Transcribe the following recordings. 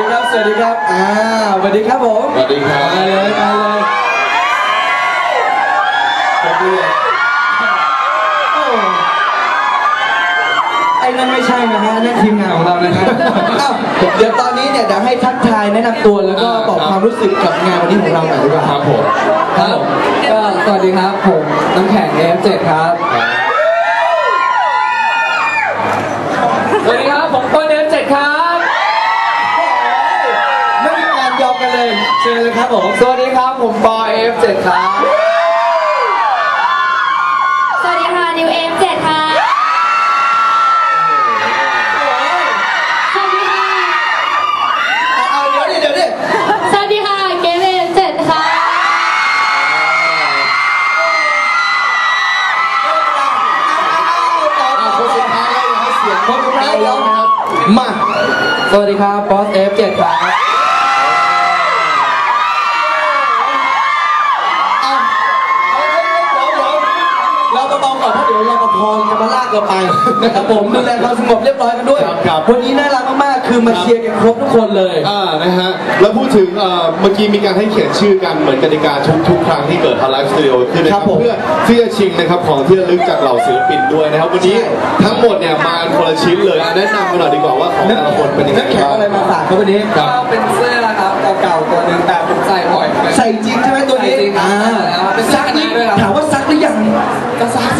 ดีครับ สวัสดีครับ อ่าสวัสดีครับผมสวัสดีครับมาเลยมาเลยสวัสดีโอ้ไอ้นั่นไม่ใช่นะฮะนั่นทีมงานของเรานะฮะอ้าวเดี๋ยวตอนนี้เนี่ยเดี๋ยวให้ทักทายแนะนำตัวแล้วก็บอกความรู้สึกกับงานวันนี้ของเราหน่อยดีกว่าครับผมครับก็สวัสดีครับผมน้ำแข็ง F7 ครับ เลยเชิญเลยครับผมสวัสดีครับผมบอยเอฟเจ็ดครับสวัสดีค่ะ นิวเอ็มเจ็ดค่ะ สวัสดีค่ะ เอาเดี๋ยวดิเดี๋ยวดิสวัสดีค่ะ เกมเอ็มเจ็ดค่ะ อะคนสุดท้ายแล้วอย่าให้เสียงคนสุดท้ายเดี๋ยวนะครับมา สวัสดีครับบอส F7 ครับเอาเอาเอาเอาเดี๋ยวเดี๋ยวเราเบาๆก่อนเพราะเดี๋ยวรปภจะมาลากเราไป นะครับผมดูแลความสงบเรียบร้อยกันด้วยครับครับ วันนี้น่ารักมากๆคือมาเชียร์กันครบทุกคนเลย อ่านะฮะแล้วพูดถึงเอ่อเมื่อกี้มีการให้เขียนชื่อกันเหมือนกติกาทุกทุกๆครั้งที่เกิดฮาร์ไลฟ์สตูดิโอขึ้นนะคครัรับบผมเพื่อที่จะชิงนะครับของที่ระลึกจากเหล่าศิลปินด้วยนะครับวันนี้ใช่ทั้งหมดเนี่ยมาคนละชิ้นเลยอะแนะนำกันหน่อยดีกว่าว่าของแต่ละคนเป็นยังไงน้ำแข็งบ้างอะไรมาฝากครับวันนี้ ครับ ก็เป็นเสื้อครับเก่าๆตัวหนึ่งแต่ผมใส่บ่อยเหมือนกันใส่จริงใช่ไหมตัวนี้ใส่จริงครับอ่าแล้วเป็นซักนี่ด้วยครับ ถามว่าซักหรือยังก็ซักสิ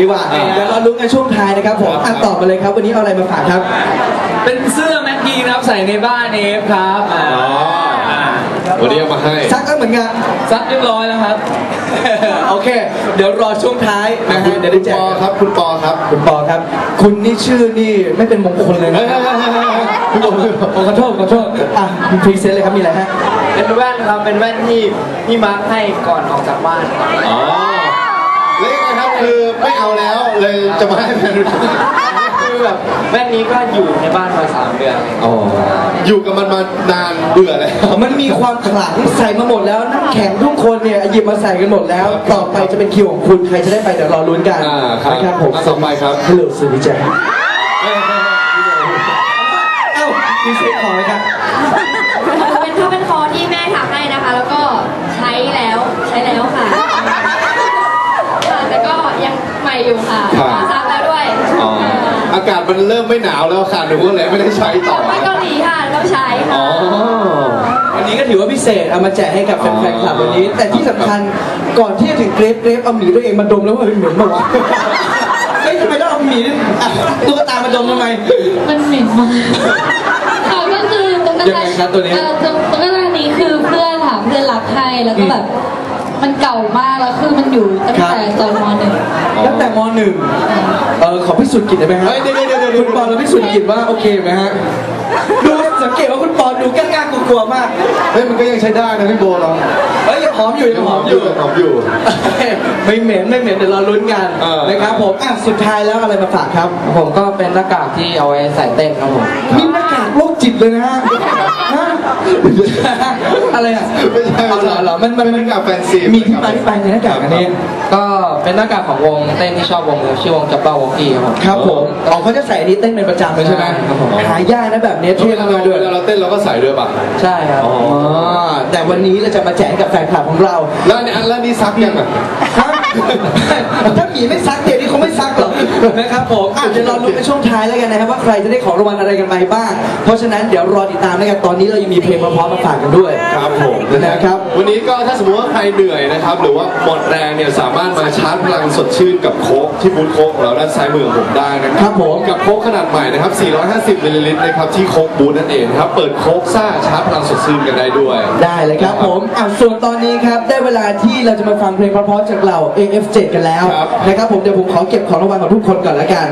ดีกว่าเอาใหม่ๆดีกว่าอ่าเดี๋ยวเราลุ้นกันช่วงท้ายนะครับผมครับอะตอบมาเลยครับ วันนี้เอาอะไรมาฝากครับ เป็นเสื้อแม็กกี้นะครับใส่ในบ้านเอฟครับอ่าอ๋ออ่าวันนี้เอามาให้ ซักก็เหมือนกันซักเรียบร้อยแล้วครับ โอเค เดี๋ยวรอช่วงท้ายนะคุฮะณเดี๋ยวได้แจปกอครับ คุณปอครับ คุณปอครับ คุณนี่ชื่อนี่ไม่เป็นมงคลเลยเฮ้นะยเฮ้ยเฮ้ยเฮ้ยเฮ้ยคุณปอคุณปอโอ้ขอโทษขอโทษอะคุณพรีเซนต์เลยครับมีอะไรฮะเป็นแว่นครับเป็นแว่นที่พี่มาร์คให้ก่อนออกจากบ้านครับ เลยจะมาให้แฟนดูคือแบบแว่นนี้ก็อยู่ในบ้านมาสามเดือนอ๋ออยู่กับมันมานานเบื่อแล้วมันมีความขลังใส่มาหมดแล้วน้ำแข็งทุกคนเนี่ยหยิบมาใส่กันหมดแล้ว ต่อไปจะเป็นคิวของคุณใครจะได้ไปเดี๋ยวรอลุ้นกันอ่าครับนะครับผมอะต่อไปครับฮัลโหลสวัสดีจ้ะเอ้ามีเซ็ตของไหมครับ เป็นผ้าเป็นคอที่แม่ถักให้นะคะ แล้วก็ใช้แล้วใช้แล้วค่ะค่ะแต่ก็ยังใหม่อยู่ค่ะ ครับ ซักแล้วด้วย อ๋ออากาศมันเริ่มไม่หนาวแล้วค่ะหนูก็เลยไม่ได้ใช้ต่อ ไปเกาหลีค่ะต้องใช้อ๋ค่ะอวันนี้ก็ถือว่าพิเศษเอามาแจกให้กับแฟนๆคลับวันนี้ แต่ที่สำคัญก่อนที่จะถึงเกรฟเกรฟเอาหมีตัวเองมาดมแล้วว่าเฮ้ยเหม็นปะวะเฮ้ยทำไมต้องเอาหมีอะตุ๊กตามาดมทำไม มันเหม็นมากค่ะก็คือตุ๊กยังตาไงครับตัวนี้เอ่อตุ๊กตุ๊กตานี้คือเพื่อนค่ะเพื่อนรักให้แล้วก็แบบ มันเก่ามากแล้วคือมันอยู่ตั้งแต่ตอนมหนึ่ง ตั้งแต่ม หนึ่งเออขอพิสูจน์กิจได้ไหมฮะเฮ้ยเดี๋ยวเดี๋ยวเดี๋ยวเดี๋ยวคุณปอนเราพิสูจน์กิจว่าโอเคไหมฮะดูสังเกตว่าคุณปอนดูกล้าๆกลัวๆมากเฮ้ยมันก็ยังใช้ได้นะพี่โบเราเฮ้ยยังหอมอยู่ยังหอมอยู่ หอมอยู่ ไม่เหม็นไม่เหม็นเดี๋ยวเราลุ้นกันเออ นะครับผมอะสุดท้ายแล้วอะไรมาฝากครับ ผมก็เป็นหน้ากากที่เอาไว้ใส่เต้นครับผมนี่หน้ากากโรคจิตเลยนะฮะฮะอะไรอะไม่ใช่เอาเหรอเหรอมันมันเป็มันนกับแฟนซีมีที่มาที่ไปในหน้ากากอันนี้ ก็เป็นหน้ากากของวงเต้นที่ชอบวงเลยชื่อวงจับเป้าวงกี้ครับผมครับผมอ๋อเขาจะใส่อันนี้เต้นเป็นประจำเลยใช่ไหมใช่ครับผมหายากนะแบบนี้เวเท่ลามาเรากด้วยเวลาเราเต้นเราก็ใส่ด้วยป่ะใช่ครับอ๋ออ๋อแต่วันนี้เราจะมาแจกให้กับแฟนคลับของเรา แล้วอันนี้แล้วนี่ซักยังอะฮะ ถ้าหมีไม่ซักเดี๋ยวนี้เขาไม่ซักหรอกนะครับผมอะเดี๋ยวเราลุ้นในช่วงท้ายแล้วกันนะครับว่าใครจะได้ของรางวัลอะไรกันไปบ้าง เพราะฉะนั้นเดี๋ยวรอติดตามแล้วกันตอนนี้เรายังมีเพลงมาพร้อมมาฝากกันด้วยครับผมนะครับ วันนี้ก็ถ้าสมมติว่าใครเหนื่อยนะครับ หรือว่าหมดแรงเนี่ยสามารถมาชาร์จพลังสดชื่นกับโค้กที่บูธโค้กของเราด้านซ้ายมือของผมได้นะคครัรับบผมกับโค้กขนาดใหม่นะครับ 450มิลลิลิตรนะครับที่โค้กบูธนั่นเองนะครับเปิดโค้กซ่าชาร์จพลังสดชื่นกันได้ด้วย ได้เลยครับผมอะส่วนตอนนี้ครับได้เวลาที่เราจะมาฟังเพลงเพราะๆจากเรา AF7 กันแล้วครับนะครับผมเดี๋ยวผมขอเก็บของรางวัลของทุกคนก่อนละกัน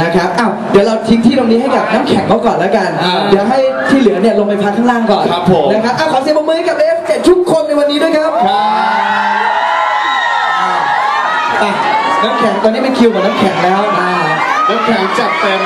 นะครับอ้าวเดี๋ยวเราทิ้งที่ตรงนี้ให้กับน้ำแข็งเขาก่อนละกันอ่าเดี๋ยวให้ที่เหลือเนี่ยลงไปพักข้างล่างก่อนครับผมนะครับอ้าวขอเสียงปรบมือให้กับ AF7 ทุกคนในวันนี้ด้วยครับไปน้ำแข็งตอนนี้เป็นคิวของน้ำแข็งแล้วนะน้ำแข็งจัดเต็ม